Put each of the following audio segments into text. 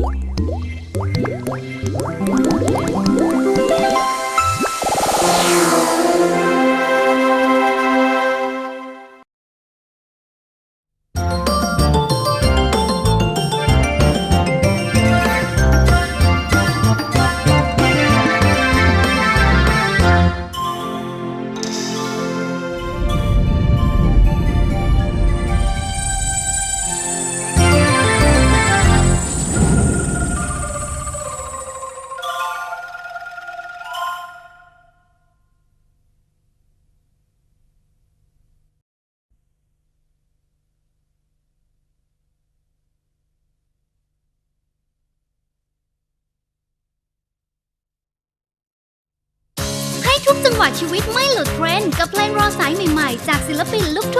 ให้ ทุกจังหวะชีวิตไม่หลุดเทรนด์กับเพลงรอสายใหม่ ๆ จากศิลปินลูกทุ่ง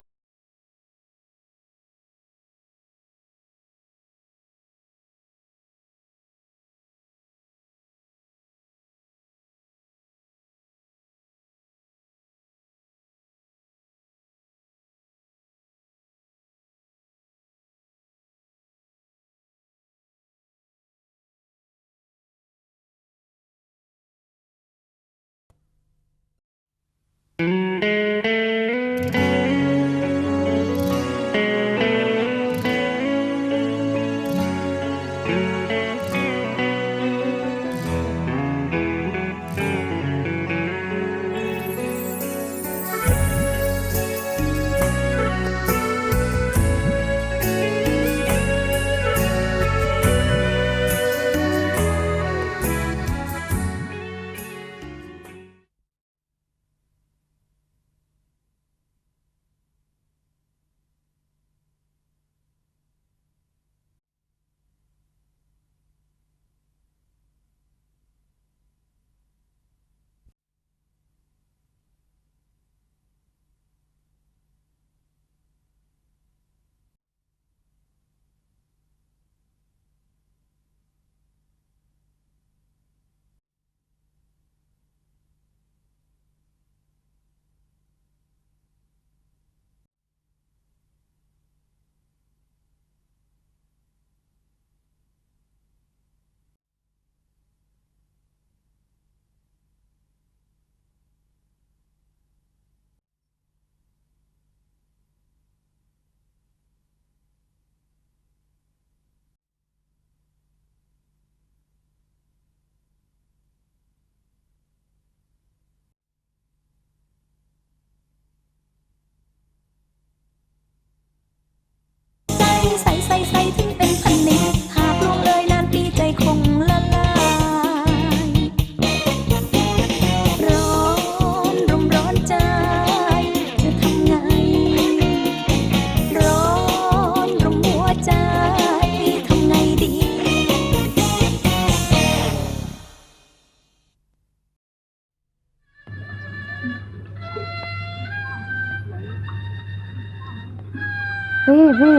พี่พี่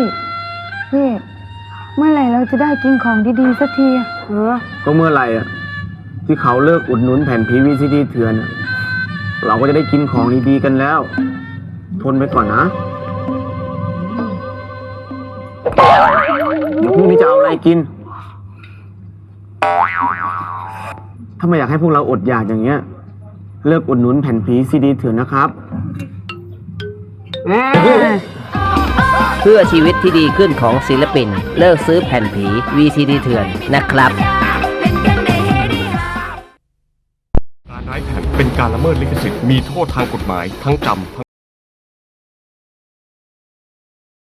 พี่เมื่อไหร่เราจะได้กินของดีๆสักทีอะเออก็เมื่อไหร่อะที่เขาเลิกอุดหนุนแผ่นพีวีซีดีเถื่อนอะเราก็จะได้กินของดีๆกันแล้ว ทนไปก่อนนะเดี๋ยวพรุ่งนี้จะเอาอะไรกิน ถ้าไม่อยากให้พวกเราอดอยากอย่างเงี้ย เลิกอุดหนุนแผ่นผีซีดีเถื่อนนะครับ เพื่อชีวิตที่ดีขึ้นของศิลปิน เลิกซื้อแผ่นผี VCD เถื่อนนะครับการร้ายแผ่นเป็นการละเมิดลิขสิทธิ์มีโทษทางกฎหมายทั้งจำทั้ง